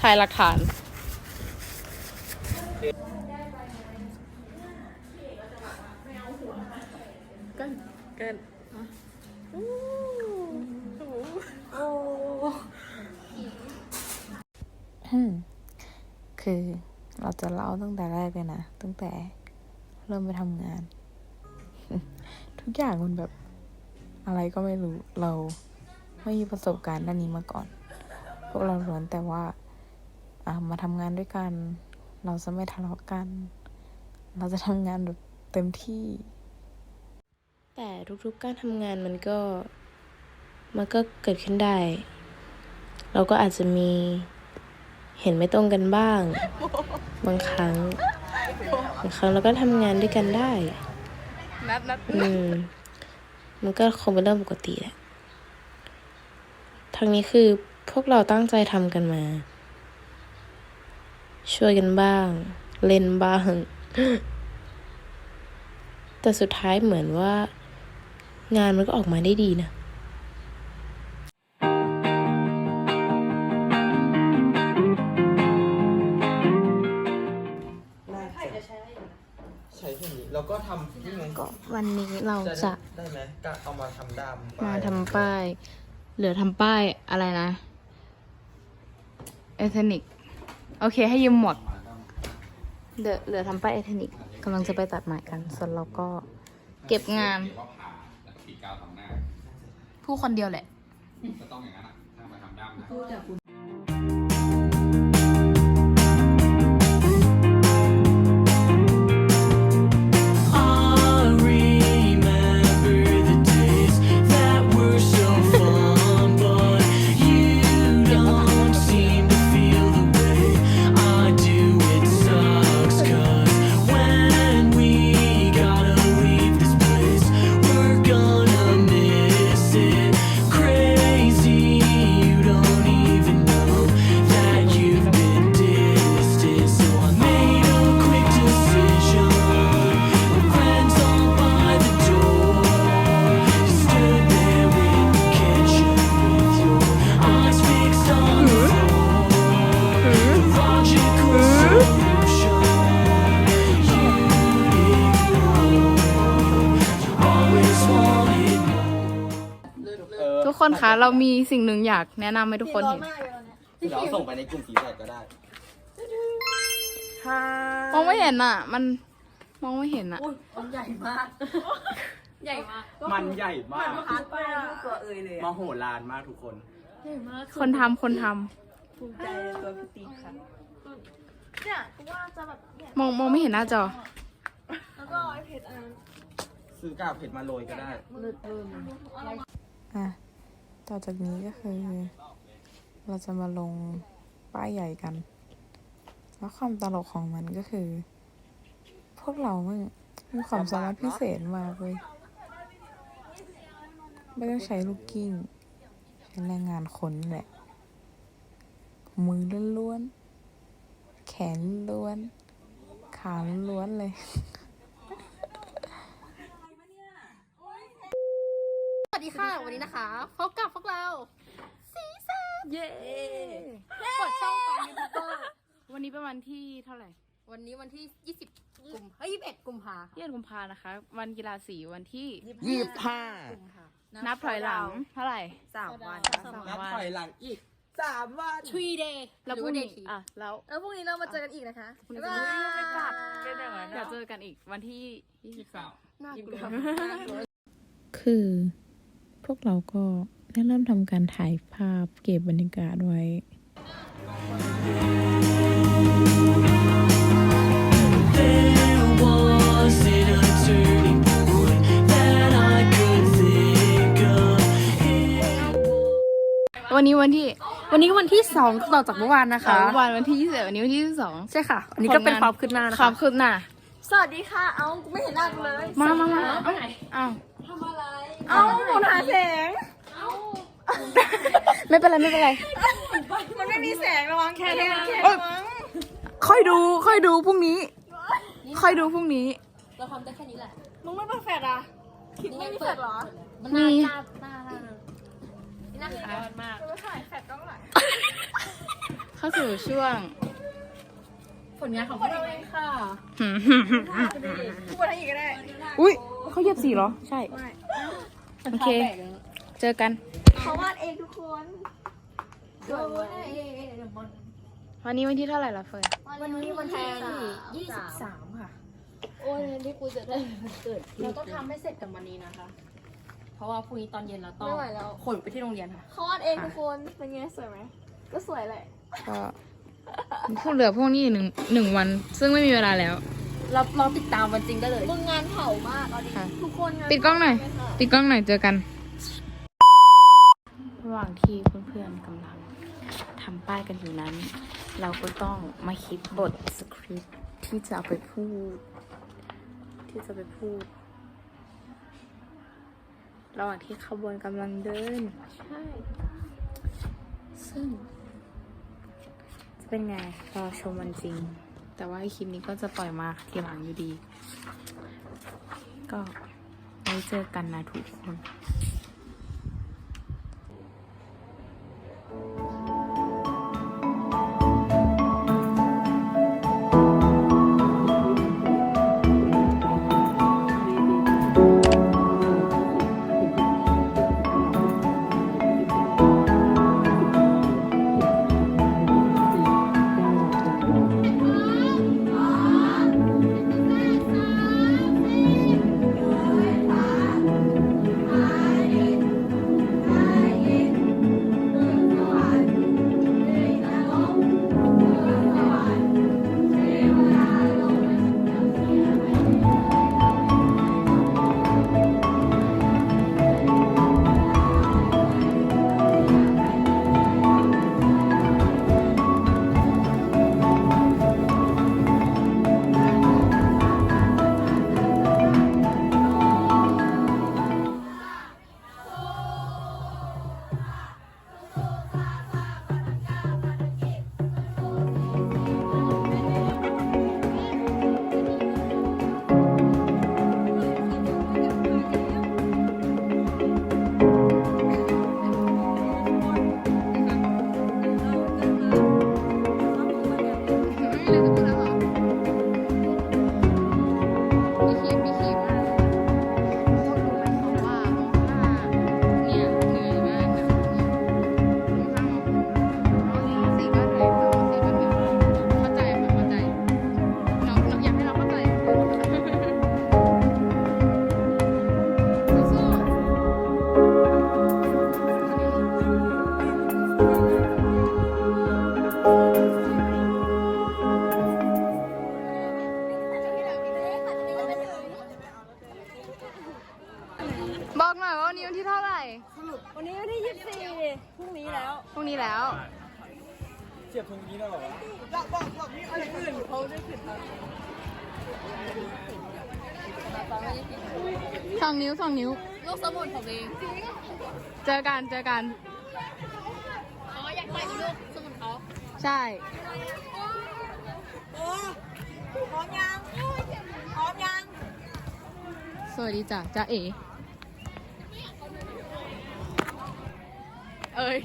ถ่ายหลักฐาน ก็เกินอืมคือเราจะเล่าตั้งแต่แรกเลยนะ ตั้งแต่เริ่มไปทำงาน ทุกอย่างมันแบบอะไรก็ไม่รู้เราไม่มีประสบการณ์ด้านนี้มาก่อน พวกเราล้วนแต่ว่าอ่า มาทำงานด้วยกัน เราจะไม่ทะเลาะกัน เราจะทำงานแบบเต็มที่ แต่ทุกๆการทำงานมันก็ มันก็เกิดขึ้นได้ เราก็อาจจะมีเห็นไม่ตรงกันบ้าง บางครั้ง บางครั้งเราก็ทำงานด้วยกันได้นัดนัดอืมมันก็คงเป็นเรื่องปกติแหละทางนี้คือพวกเราตั้งใจทำกันมา ช่วยกันบ้าง เล่นบ้าง แต่สุดท้ายเหมือนว่า งานมันก็ออกมาได้ดีนะน่ใช้แค่นี้แล้วก็ทำนี่ไงก็วันนี้เราจะได้ไหมก็เอามาทำดามมาทำป้าย เหลือทำป้ายอะไรนะเอเทนิก โอเค ให้ยืมหมดเหลือเหลือทำป้ายเอเทนิกกำลังจะไปตัดใหม่กัน ส่วนเราก็เก็บงาน เดี๋ยวว่าผ่าแล้วก็ปิดกาวทำหน้า ผู้คนเดียวแหละ ก็ต้องอย่างนั้นอะถ้ามาทำด้ามนะ I more. ทุกคนคะ เรามีสิ่งหนึ่งอยากแนะนำให้ทุกคนเห็นเราส่งไปในกลุ่มสีแสดก็ได้มองไม่เห็นอะ มันมองไม่เห็นอะมันใหญ่มากมโหฬารมากทุกคนคนทำคนทำมองมองไม่เห็นหน้าจอซื้อกากเผ็ดมาโรยก็ได้ อะ ต่อจากนี้ก็คือ เราจะมาลงป้ายใหญ่กัน แล้วความตลกของมันก็คือ พวกเรามันมีความสามารถพิเศษมากเลยไม่ต้องใช้ลูกกิ้งใช้แรงงานคนแหละ มือล้วนๆแขนล้วน ขาล้วนเลย สวัสดี ค่ะ วันนี้นะคะพบกับพวกเราสีสันเย้กดช่องปังยูทูบเบอร์วันนี้เป็นวันที่เท่าไหร่ วันนี้วันที่ 20 กุมเฮ้ย21กุมภายี่กุมภานะคะ วันกีฬาสีวันที่ยี่สิบห้านับถอยหลังเท่าไหร่สามวันสามนับวันถอยหลังอีกสามวัน three day แล้วพรุ่งนี้อะแล้วแล้วพรุ่งนี้เรามาเจอกันอีกนะคะพรุ่งนี้บ๊ายบายเดี๋ยวเจอกันอีกวันที่ยี่สิบสามน่ากลัวคือพ วกเราก็ได้เริ่มทำการถ่ายภาพเก็บบรรยากาศไว้ There wasn't a turning point that I could think of. It วันนี้วันที่วันนี้วันที่สองต่อจากเมื่อวานนะสอคะงวันวันที่ยี่สิบวันนี้วันที่ยี่สิบสองใช่ค่ะ อันนี้ก็เป็นความคืบหน้านะควาคะมคืบหน้าสวัสดีค่ะ เอากูไม่เห็นหน้ากูเลย มามามาเอ้าเอ้า เอาหมุนหาแสงไม่เป็นไรไม่เป็นไร มันไม่มีแสงระวังแค่นี้แค่เอ้ยค่อยดูค่อยดูพรุ่งนี้ ค่อยดูพรุ่งนี้ เราทำได้แค่นี้แหละมึงไม่เปิดแฟลชอะคิดไม่มีแฟลชเหรอมีหน้าหน้าหน้านี่นั่งเลยมันมากถ่ายแฟลชกล้องหลังเข้าสู่ช่วง ผลงานของพวกเราเองค่ะพูดอะไรอีกก็ได้อุ้ยเขาเหยียบสีเหรอ ใช่ โอเค เจอกันเขาวาดเองทุกคนสวยวันนี้วันที่เท่าไหร่ละเฟิร์นวันนี้วันที่ยี่สิบสามค่ะ โอ้ยที่กูจะได้เกิดเราต้องทำให้เสร็จกันวันนี้นะคะ เพราะว่าพรุ่งนี้ตอนเย็นเราต้องไม่ไหวแล้วขนไปที่โรงเรียนค่ะเขาวาดเองทุกคน เป็นไงสวยไหม ก็สวยแหละก็ พูดเหลือพวกนี้อีกหนึ่งหนึ่งวัน ซึ่งไม่มีเวลาแล้ว เราเราติดตามวันจริงได้เลย มึงงานเผามากเอาดิค่ะ ทุกคนงานปิดกล้องหน่อย เผาเลยค่ะ ปิดกล้องหน่อยเจอกัน ระหว่างที่เพื่อนๆกำลังทำป้ายกันอยู่นั้น เราก็ต้องมาคิดบทสคริปต์ที่จะเอาไปพูด ที่จะไปพูด ระหว่างที่ขบวนกำลังเดิน ใช่ ซึ่งจะ เป็นไงรอชมวันจริง แต่ว่าคลิปนี้ก็จะปล่อยมาทีหลังอยู่ดี ก็ไว้เจอกันนะทุกคน สองนิ้วสองนิ้ว ลูกสมุนผมเองเจอกันเจอกัน อ๋อ อยากถ่ายลูกสมุนเขาใช่พร้อมยังพร้อมยัง สวัสดีจ้ะจ้าเอ๋เอ้ย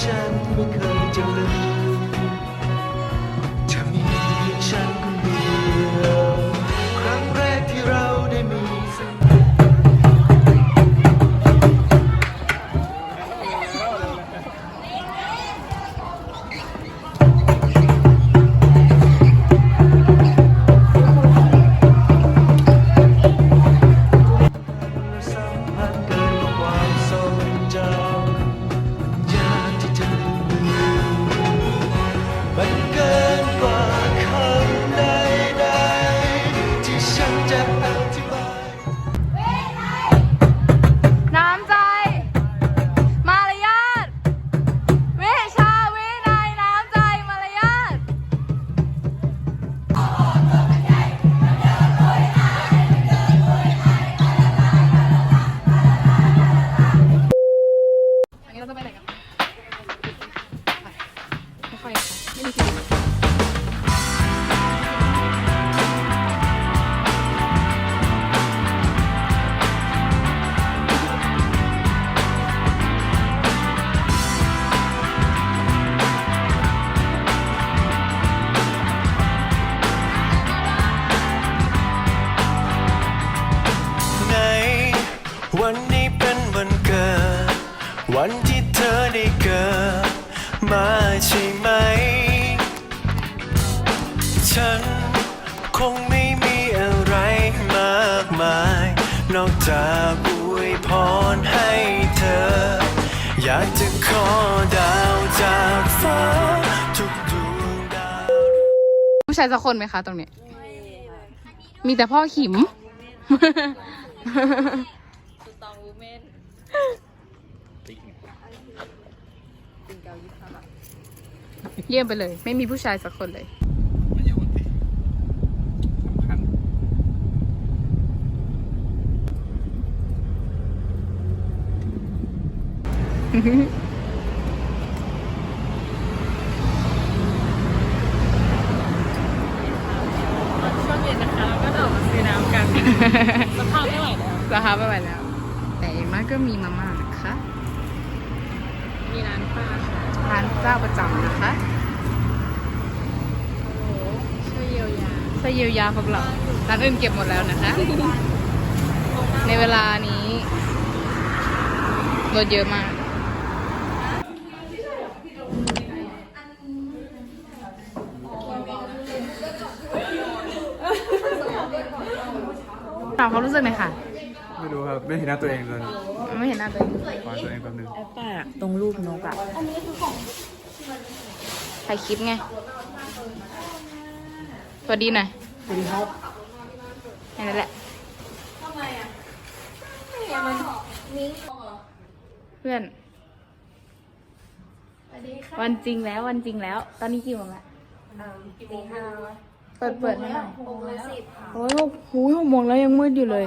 ฉันไม่เคยจะลืม นที่เธอได้เกิดมาใช่ไหม ฉันคงไม่มีอะไรมากมาย นอกจากอวยพรให้เธอ อยากจะขอดาวจากฟ้าทุกดวงดาว ผู้ชายสักคนไหมคะตรงนี้มีแต่พ่อขิม เยี่ยมไปเลย ไม่มีผู้ชายสักคนเลย มันโยนสิสำคัญช่วงเย็นนะคะเราก็จะออกมาซื้อน้ำกันสภาพไม่ไหวแล้วราคาไม่ไหวแล้ว แต่อย่างมากก็มีมาม่านะคะ มีร้านป้าค่ะร้านเจ้าประจำนะคะช่วยเยียวยาช่วยเยียวยาพวกเราร้านอื่นเก็บหมดแล้วนะคะ ในเวลานี้รถเยอะมาก ถามความรู้สึกหน่อยค่ะ ไม่รู้ครับไม่เห็นหน้าตัวเองเลยไม่เห็นหน้าตัวเองฟังตัวเองแป๊บนึงตรงรูปนกอะถ่ายคลิปไง สวัสดีหน่อยสวัสดีครับแค่นั้นแหละเพื่อน วันจริงแล้ววันจริงแล้ว ตอนนี้กี่โมงละเปิดเปิดให้หน่อยโอ้ยหกหูยหกโมงแล้วยังมืดอยู่เลย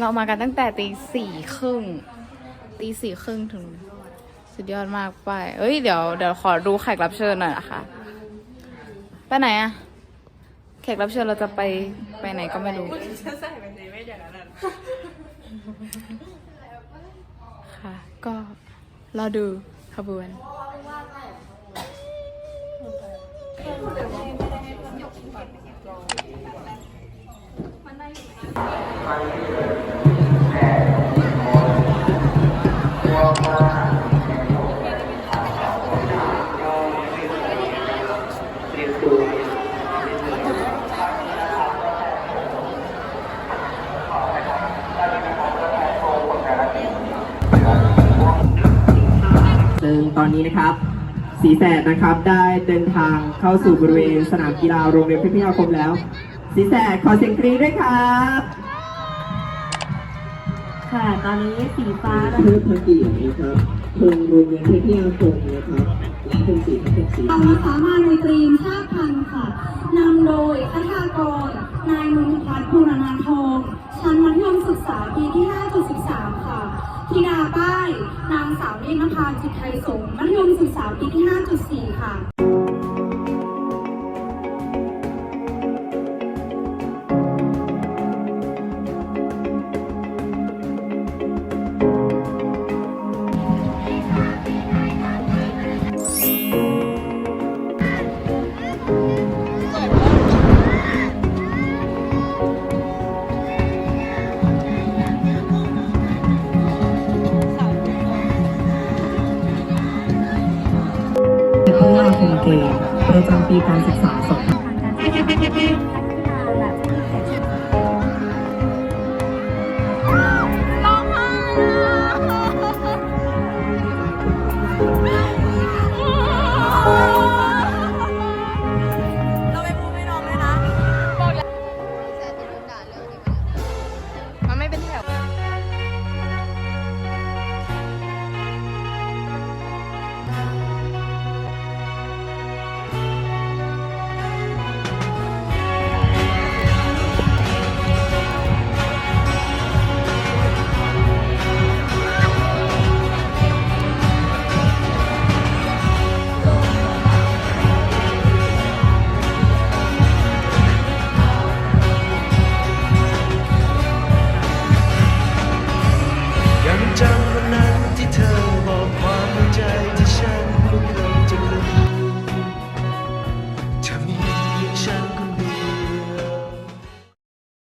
เรามากันตั้งแต่ตีสี่ครึ่งตีสี่ครึ่งถึง สุดยอดมากไป เอ้ยเดี๋ยวเดี๋ยวขอดูแขกรับเชิญหน่อยนะคะไปไหนอะแขกรับเชิญเราจะไปไปไหนก็ไม่รู้ค่ะ ก็รอดูขบวนซึ่ สีแสดนะครับ ได้เดินทางเข้าสู่บริเวณสนามกีฬาโรงเรียนพิพิธาคมแล้ว สีแสดขอเสียงกรี๊ดด้วยครับค่ะ ตอนนี้สีฟ้านะเพื่อพระเกียรตินะครับเพิ่งโรงเรียนพิพิธาคมนะครับและเป็นสีเป็นสีอาวุธสามาในตรีมชาติพันธุ์ค่ะนำโดยคทากร นายนนทพัฒน์ภูรณาทองชั้นมัธยมศึกษาปีที่ 5.13ค่ะ ธิดาป้าย นางสาวเนนภาจิตไทยสงฆ์มัธยมศึกษาปีที่ 5.4 ค่ะมเกมประจำปีการศึกษา